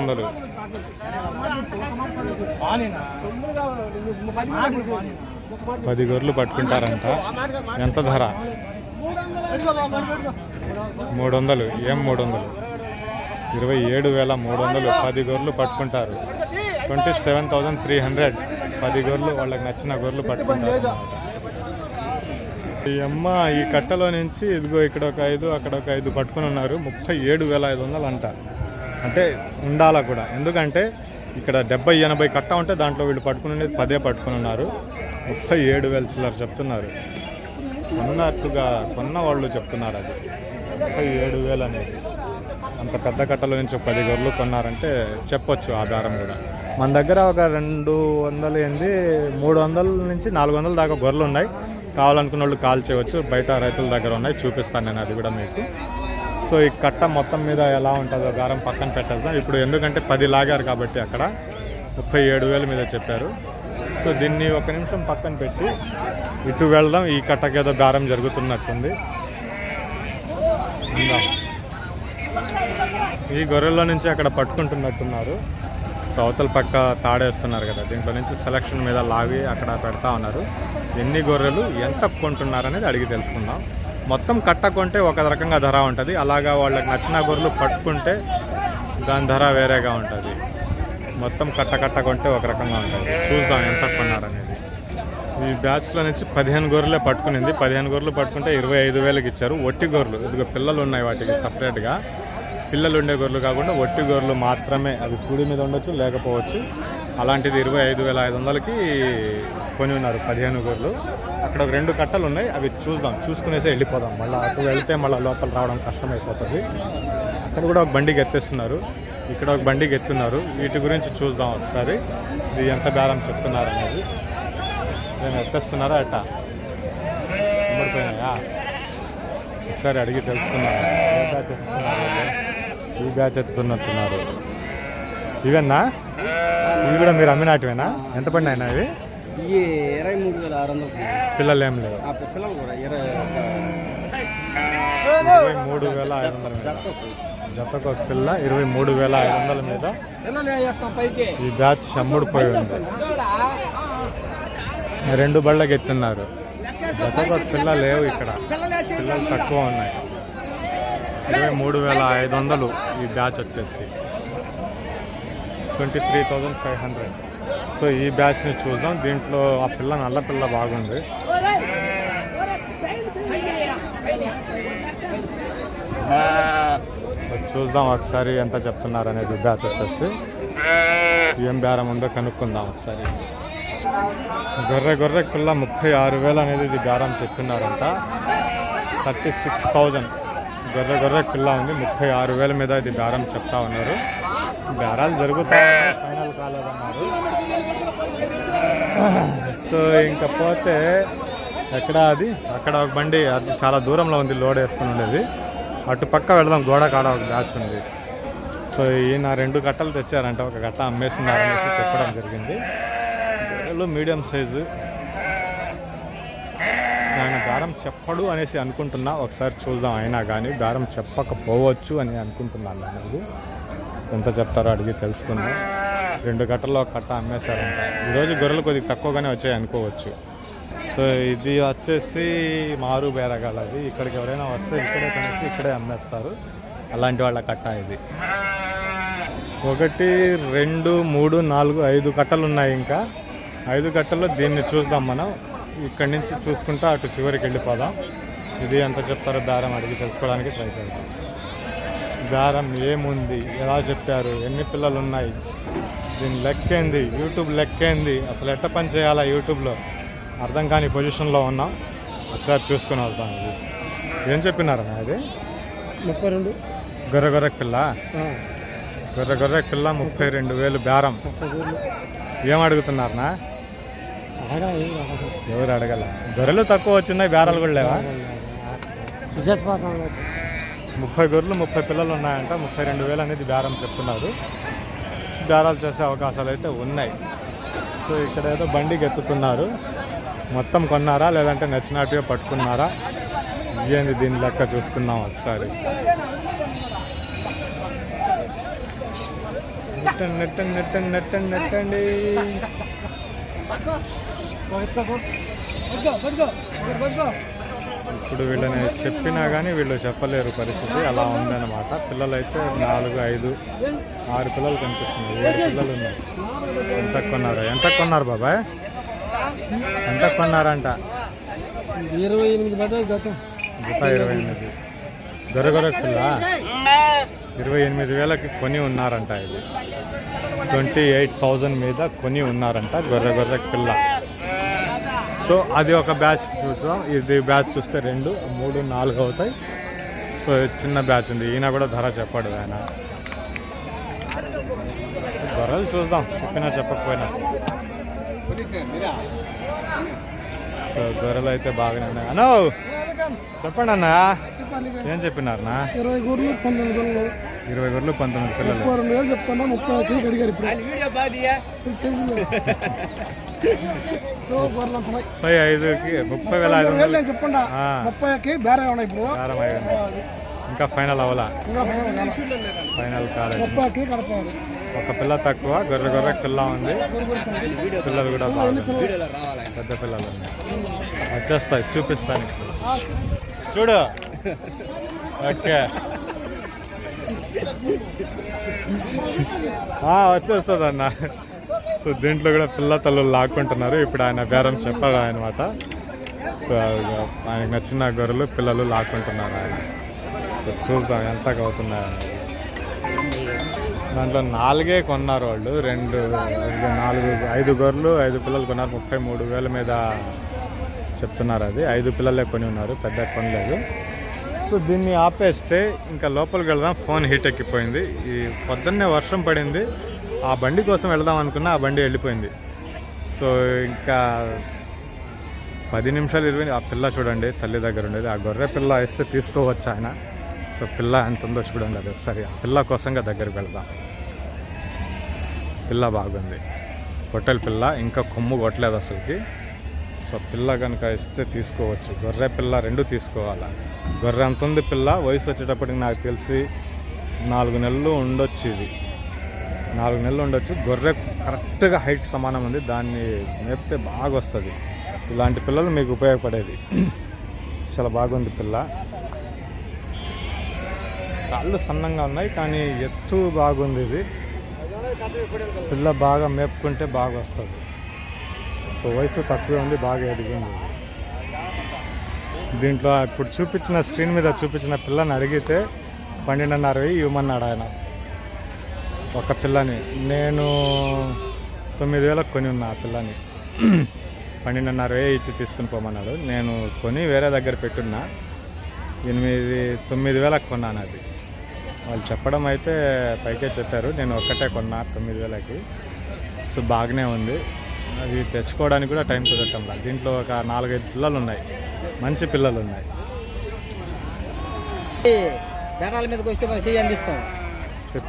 వందలు పది గొర్రెలు పట్టుకుంటారంట. ఎంత ధర? మూడు వందలు ఏం మూడు వందలు ఇరవై ఏడు వేల మూడు వందలు పది గొర్రెలు పట్టుకుంటారు. Twenty seven thousand three hundred. పది గొర్రెలు వాళ్ళకి నచ్చిన గొర్రెలు పట్టుకుంటారు. ఈ అమ్మ ఈ కట్టలో నుంచి ఇదిగో ఇక్కడ ఒక ఐదు అక్కడ ఒక ఐదు పట్టుకుని ఉన్నారు. ముప్పై ఏడు వేల ఐదు వందలు అంటారు అంటే ఉండాలా కూడా. ఎందుకంటే ఇక్కడ డెబ్బై ఎనభై కట్ట ఉంటే దాంట్లో వీళ్ళు పట్టుకుని ఉండేది పదే పట్టుకుని ఉన్నారు. ముప్పై ఏడు వేల చిల్లర చెప్తున్నారు. కొన్నట్టుగా కొన్న వాళ్ళు చెప్తున్నారు అది. ముప్పై ఏడు వేలు అనేది. అంత పెద్ద కట్టలో నుంచి పది గొర్రెలు కొన్నారంటే చెప్పొచ్చు ఆధారం కూడా. మన దగ్గర ఒక రెండు వందలు ఏంది మూడు వందల నుంచి నాలుగు వందల దాకా గొర్రెలు ఉన్నాయి. కావాలనుకున్న వాళ్ళు కాల్ చేయవచ్చు. బయట రైతుల దగ్గర ఉన్నాయి. చూపిస్తాను నేను అది కూడా మీకు. సో ఈ కట్ట మొత్తం మీద ఎలా ఉంటుందో దారం పక్కన పెట్టేద్దాం. ఇప్పుడు ఎందుకంటే పది లాగారు కాబట్టి అక్కడ ముప్పై ఏడు వేల మీద చెప్పారు. సో దీన్ని ఒక నిమిషం పక్కన పెట్టి ఇటు వెళ్దాం. ఈ కట్టకి ఏదో దారం జరుగుతున్నట్టుంది. ఈ గొర్రెల్లో నుంచి అక్కడ పట్టుకుంటున్నట్టున్నారు. సో అవతల పక్క తాడేస్తున్నారు కదా. దీంట్లో నుంచి సెలక్షన్ మీద లాగి అక్కడ పెడతా ఉన్నారు. ఎన్ని గొర్రెలు ఎంత కొంటున్నారు అనేది అడిగి తెలుసుకుందాం. మొత్తం కట్టకుంటే ఒక రకంగా ధర ఉంటుంది. అలాగా వాళ్ళకి నచ్చిన గొర్రెలు పట్టుకుంటే దాని ధర వేరేగా ఉంటుంది. మొత్తం కట్ట కట్ట కొంటే ఒక రకంగా ఉంటుంది. చూద్దాం ఎంత కొన్నారనేది ఈ బ్యాచ్లో నుంచి పదిహేను గొర్రెలే పట్టుకునింది. పదిహేను గొర్రెలు పట్టుకుంటే ఇరవై ఐదు వేలకు ఇచ్చారు. ఒట్టి గొర్రెలు. ఇదిగో పిల్లలు ఉన్నాయి వాటికి సపరేట్గా. పిల్లలు ఉండే గొర్రెలు కాకుండా ఒట్టి గొర్రెలు మాత్రమే. అవి సూడి మీద ఉండొచ్చు లేకపోవచ్చు. అలాంటిది ఇరవై ఐదు వేల ఐదు వందలకి కొని ఉన్నారు పదిహేను గోర్లు. అక్కడ ఒక రెండు కట్టలు ఉన్నాయి అవి చూద్దాం చూసుకునేసి వెళ్ళిపోదాం. మళ్ళీ అటు వెళ్తే మళ్ళీ లోపల రావడం కష్టమైపోతుంది. అక్కడ కూడా ఒక బండికి ఎత్తేస్తున్నారు ఇక్కడ ఒక బండికి ఎత్తున్నారు వీటి గురించి చూద్దాం ఒకసారి. ఇది ఎంత బేరం చెప్తున్నారు అనేది నేను ఎత్తేస్తున్నారా అట్ట అమ్మడిపోయినాయా ఒకసారి అడిగి తెలుసుకున్నాను ఈ బ్యాచ్ ఎత్తుతున్నట్టున్నారు? ఇవన్నా ఇవి కూడా మీరు అమ్మినాటివేనా ఎంత పడినాయినా ఇవి? ఇవి ఇరవై మూడు వేల ఆరు వందలు పిల్లలు ఏం లేవు. ఆ పిల్లలు కూడా ఇరవై ఇరవై మూడు వేల ఐదు వందల మీద. జతకు ఒక పిల్ల ఇరవై మూడు వేల ఐదు వందల మీద. ఈ బ్యాచ్ అమ్ముడుపోయి ఉంది. రెండు బళ్ళకి ఎత్తున్నారు. జతకు ఒక పిల్ల లేవు ఇక్కడ. పిల్లలు తక్కువ ఉన్నాయి. ఇరవై మూడు వేల ఐదు వందలు ఈ బ్యాచ్ వచ్చేసి. Twenty three thousand five hundred so ఈ బ్యాచ్ని చూద్దాం. దీంట్లో ఆ పిల్ల నల్ల పిల్ల బాగుంది. చూద్దాం ఒకసారి ఎంత చెప్తున్నారు అనేది బ్యాచ్ వచ్చేసి. ఏం బేరం ఉందో కనుక్కుందాం ఒకసారి. గొర్రె గొర్రె పిల్ల ముప్పై ఆరు వేలు అనేది ఇది బేరం చెప్తున్నారంట. Thirty six thousand. గొర్రె గొర్రె పిల్ల ఉంది. ముప్పై ఆరు వేల మీద ఇది బేరం చెప్తా ఉన్నారు. బేరాలు జరుగుతాయి ఫైనల్ కాలేదన్నారు. సో ఇంకా పోతే ఎక్కడ అది? అక్కడ ఒక బండి అది చాలా దూరంలో ఉంది లోడ్ వేసుకుని ఉండేది. అటు పక్క వెళదాం గోడ కాడ ఒక బ్యాచ్ ఉంది. సో ఈయన రెండు కట్టలు తెచ్చారంట ఒక కట్ట అమ్మేస్తున్నారనేసి చెప్పడం జరిగింది. Medium size. ఆయన దారం చెప్పడు అనేసి అనుకుంటున్నా ఒకసారి చూద్దాం అయినా కానీ దారం చెప్పకపోవచ్చు అని అనుకుంటున్నాను అనేది ఎంత చెప్తారో అడిగి తెలుసుకుందాం. రెండు గట్టల్లో ఒక కట్ట అమ్మేశారంట. ఈరోజు గొర్రెలు కొద్దిగా తక్కువగానే వచ్చాయి అనుకోవచ్చు. సో ఇది వచ్చేసి మారు బేరగాలది ఇక్కడికి ఎవరైనా వస్తే ఇక్కడే కనేసి ఇక్కడే అమ్మేస్తారు. అలాంటి వాళ్ళ కట్ట ఇది. ఒకటి రెండు మూడు నాలుగు ఐదు కట్టలు ఉన్నాయి ఇంకా. ఐదు కట్టల్లో దీన్ని చూద్దాం మనం. ఇక్కడి నుంచి చూసుకుంటా అటు చివరికి వెళ్ళిపోదాం. ఇది ఎంత చెప్తారో దారం అడిగి తెలుసుకోవడానికి ట్రై చేద్దాం బేరం ఏముంది? ఎలా చెప్పారు? ఎన్ని పిల్లలు ఉన్నాయి దీని లెక్కేంది? యూట్యూబ్ లెక్కేంది? అసలు ఎట్ట పని చేయాలా యూట్యూబ్లో? అర్థం కాని పొజిషన్లో ఉన్నాం. ఒకసారి చూసుకొని వద్దాం ఇది ఏం చెప్పినారన్నా ఇది? ముప్పై రెండు. గొర్రె గొర్రె పిల్ల? గొర్రె గొర్రె పిల్ల ముప్పై రెండు వేలు బేరం. ఏం అడుగుతున్నారనా ఎవరు అడగల? గొర్రెలు తక్కువ వచ్చినాయి బేరాలు కూడా లేవా? ముప్పై గొర్రెలు ముప్పై పిల్లలు ఉన్నాయంట. ముప్పై రెండు వేలు అనేది బేరం చెప్తున్నారు. బేరాలు చేసే అవకాశాలు అయితే ఉన్నాయి. సో ఇక్కడ ఏదో బండికి ఎత్తుతున్నారు మొత్తం కొన్నారా? లేదంటే నచ్చినట్టుగా పట్టుకున్నారా? ఏంది దీని లెక్క చూసుకుందాం ఒకసారి. నెట్టండి నెట్టండి నెట్టండి నెట్టండి నెట్టండి. ఇప్పుడు వీళ్ళని చెప్పినా కానీ వీళ్ళు చెప్పలేరు పరిస్థితి. అలా ఉందన్నమాట. పిల్లలు అయితే నాలుగు ఐదు ఆరు పిల్లలు కనిపిస్తున్నారు ఏడు పిల్లలు ఉన్నారు ఎంత కొన్నారు? ఎంత కొన్నారు బాబాయ్? ఎంత కొన్నారంట? ఇరవై ఎనిమిది జత ఇరవై ఎనిమిది. దొరగొర పిల్ల ఇరవై ఎనిమిది వేలకి కొని ఉన్నారంట ఇది. ట్వంటీ ఎయిట్ థౌజండ్ మీద కొని ఉన్నారంట గొర్రె గొర్రె పిల్ల. సో అది ఒక బ్యాచ్ చూసాం ఇది బ్యాచ్ చూస్తే రెండు మూడు నాలుగు అవుతాయి. సో చిన్న బ్యాచ్ ఉంది. ఈయన కూడా ధర చెప్పాడు ఆయన. గొర్రెలు చూద్దాం. చెప్పినా చెప్పకపోయినా. సో గొర్రెలు అయితే బాగానే ఉన్నాయి. అనో చెప్పండి అన్న. ఏం చెప్పినారనా ఇరవై గూర్లు పంతొమ్మిది గొర్రెలు ఇరవై గొర్రెలు పంతొమ్మిది పిల్లలు. చెప్తున్నా ముప్పై కేజీ అడిగారు ఇప్పుడు. ముప్పై ఐదుకి ముప్పై వేల ఐదు వందలు. చెప్పండా. ముప్పైకి బేరే ఉన్నాయి ఇప్పుడు? ఇంకా ఫైనల్ అవ్వాలా ఫైనల్ కాలే. ఫైనల్ కాలేదు. ముప్పైకి కడతారు. ఒక పిల్ల తక్కువ గొర్రె గొర్రె పిల్ల ఉంది. పిల్లలు కూడా బాగుంది. పెద్ద పిల్లలు. వచ్చేస్తాయి చూపిస్తాను చూడు. ఓకే. వచ్చేస్తుంది అన్న సో దీంట్లో కూడా పిల్ల తల్లు లాక్కుంటున్నారు. ఇప్పుడు ఆయన బేరం చెప్పాడు అనమాట సో ఆయనకు నచ్చిన గొర్రెలు పిల్లలు లాక్కుంటున్నారు ఆయన. సో చూద్దాం ఎంత అవుతున్నాయని దాంట్లో నాలుగే కొన్నారు వాళ్ళు. రెండు రెండు, నాలుగు ఐదు గొర్రెలు ఐదు పిల్లలు కొన్నారు. ముప్పై మూడు వేల మీద చెప్తున్నారు అది. ఐదు పిల్లలే కొని ఉన్నారు. పెద్ద కొనలేదు. సో దీన్ని ఆపేస్తే ఇంకా లోపలికి వెళ్దాం. ఫోన్ హీట్ ఎక్కిపోయింది. ఈ పొద్దున్నే వర్షం పడింది. ఆ బండి కోసం వెళ్దాం అనుకున్నా ఆ బండి వెళ్ళిపోయింది. సో ఇంకా పది నిమిషాలు ఇరవై ఆ పిల్ల చూడండి తల్లి దగ్గర ఉండేది. ఆ గొర్రె పిల్ల వేస్తే తీసుకోవచ్చు ఆయన. సో పిల్ల ఎంత ఉందో చూడండి అది ఒకసారి. ఆ పిల్ల కోసంగా దగ్గరికి వెళ్దాం. పిల్ల బాగుంది. హోటల్ పిల్ల ఇంకా కొమ్ము కొట్టలేదు అసలుకి. సో పిల్ల కనుక ఇస్తే తీసుకోవచ్చు. గొర్రె పిల్ల రెండు తీసుకోవాలి? గొర్రె అంత ఉంది పిల్ల? వయసు వచ్చేటప్పటికి నాకు తెలిసి నాలుగు నెలలు ఉండొచ్చు ఇది. నాలుగు నెలలు ఉండొచ్చు. గొర్రె కరెక్ట్గా హైట్ సమానం ఉంది. దాన్ని మేపితే బాగా వస్తుంది. ఇలాంటి పిల్లలు మీకు ఉపయోగపడేది. చాలా బాగుంది పిల్ల. కాళ్ళు సన్నంగా ఉన్నాయి కానీ ఎత్తు బాగుంది ఇది. పిల్ల బాగా మేపుకుంటే బాగా వస్తుంది. సో వయసు తక్కువే ఉంది బాగా ఎదిగింది దీంట్లో ఇప్పుడు చూపించిన స్క్రీన్ మీద చూపించిన పిల్లని అడిగితే పన్నెండున్నర వెయ్యి ఇవ్వమన్నాడు ఆయన. ఒక పిల్లని. నేను తొమ్మిది వేలకు కొని ఉన్నా ఆ పిల్లని. పన్నెండున్నర వేలు ఇచ్చి తీసుకుని పోమన్నాడు. నేను కొని వేరే దగ్గర పెట్టున్నా. ఎనిమిది తొమ్మిది వేలకు కొన్నాను అది. వాళ్ళు చెప్పడం అయితే పైకే చెప్పారు. నేను ఒక్కటే కొన్నా తొమ్మిది వేలకి. సో బాగానే ఉంది. అది తెచ్చుకోవడానికి కూడా టైం కుదరటంలా దీంట్లో ఒక నాలుగైదు పిల్లలు ఉన్నాయి. మంచి పిల్లలు ఉన్నాయి. బేరాల మీదకి వస్తే మనం చేయి అందిస్తాం.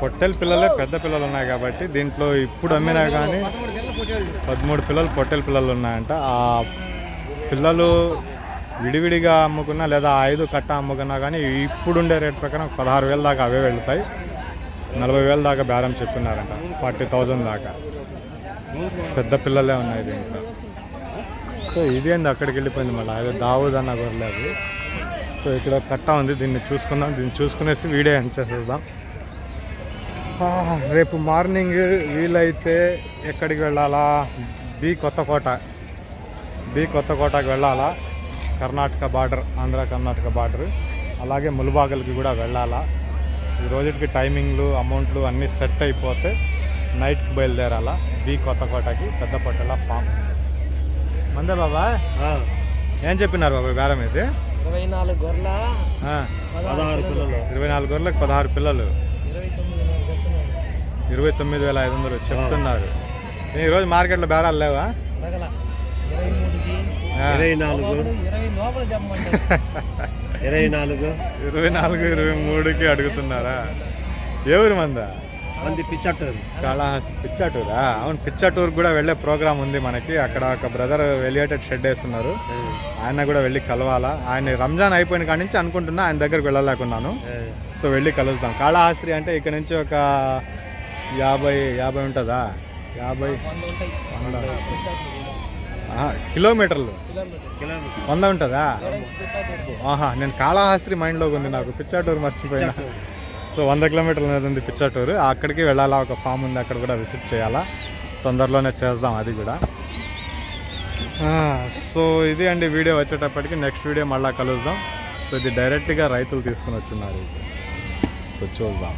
పొట్టెల పిల్లలే పెద్ద పిల్లలు ఉన్నాయి కాబట్టి దీంట్లో ఇప్పుడు అమ్మినా కానీ పదమూడు పిల్లలు పొట్టెల పిల్లలు ఉన్నాయంట. ఆ పిల్లలు విడివిడిగా అమ్ముకున్నా లేదా ఐదు కట్ట అమ్ముకున్నా కానీ ఇప్పుడుండే రేట్ ప్రకారం పదహారు వేల దాకా అవే వెళ్తాయి. నలభై వేల దాకా బేరం చెప్తున్నారంట. ఫార్టీ థౌజండ్ దాకా. పెద్ద పిల్లలే ఉన్నాయి దీంట్లో. సో ఇదేంది అక్కడికి వెళ్ళిపోయింది మళ్ళీ? అదే దావుదన్న అన్న గొర్రెలేదు సో ఇక్కడ కట్ట ఉంది. దీన్ని చూసుకుందాం. దీన్ని చూసుకునేసి వీడియో ఎండ్ చేసేద్దాం. రేపు మార్నింగ్ వీలైతే ఎక్కడికి వెళ్ళాలా? బి కొత్తకోట. బి కొత్తకోటకి వెళ్ళాలా? Karnataka border Andhra Karnataka border. అలాగే ములుబాగల్కి కూడా వెళ్ళాలా? ఈ రోజుకి టైమింగ్లు అమౌంట్లు అన్నీ సెట్ అయిపోతే నైట్కి బయలుదేరాలా? బి కొత్తకోటకి పెద్ద పొట్టెల ఫామ్. మందే బాబా? ఏం చెప్పినారు బాబా బేరం ఇది? ఇరవై నాలుగు గొర్రెల? ఆ, పదహారు పిల్లలు. ఇరవై నాలుగు గొర్రెలకు పదహారు పిల్లలు. ఇరవై తొమ్మిది వేల ఐదు వందలు చెప్తున్నారు. ఈరోజు మార్కెట్లో బేరాలు లేవా? ఇరవై నాలుగు. ఇరవై నాలుగు. ఇరవై నాలుగు ఇరవై మూడుకి అడుగుతున్నారా? ఊరు మందా? మంది పిచ్చట్టారు కాళహస్తి పిచ్చాటూరా? అవును పిచ్చాటూరు కూడా వెళ్ళే ప్రోగ్రామ్ ఉంది మనకి. అక్కడ ఒక బ్రదర్ వెలియేటెడ్ షెడ్ వేస్తున్నారు. ఆయన కూడా వెళ్ళి కలవాలా. ఆయన రంజాన్ అయిపోయిన కాడి నుంచి అనుకుంటున్నా ఆయన దగ్గరికి వెళ్ళలేకున్నాను. సో వెళ్ళి కలుస్తాం కాళహస్తి అంటే ఇక్కడ నుంచి ఒక యాభై యాభై ఉంటుందా? యాభై. కిలోమీటర్లు. వంద ఉంటుందా? ఆహా నేను కాళహాస్త్రి మైండ్లో ఉంది నాకు. పిచ్చాటూరు మర్చిపోయినా. సో వంద కిలోమీటర్ల మీద ఉంది పిచ్చాటూరు. అక్కడికి వెళ్ళాలా? ఒక ఫామ్ ఉంది అక్కడ కూడా విజిట్ చేయాలా? తొందరలోనే చేద్దాం అది కూడా. సో ఇది అండి వీడియో వచ్చేటప్పటికి. నెక్స్ట్ వీడియో మళ్ళీ కలుద్దాం. సో ఇది డైరెక్ట్గా రైతులు తీసుకుని వచ్చున్నారు. సో చూద్దాం.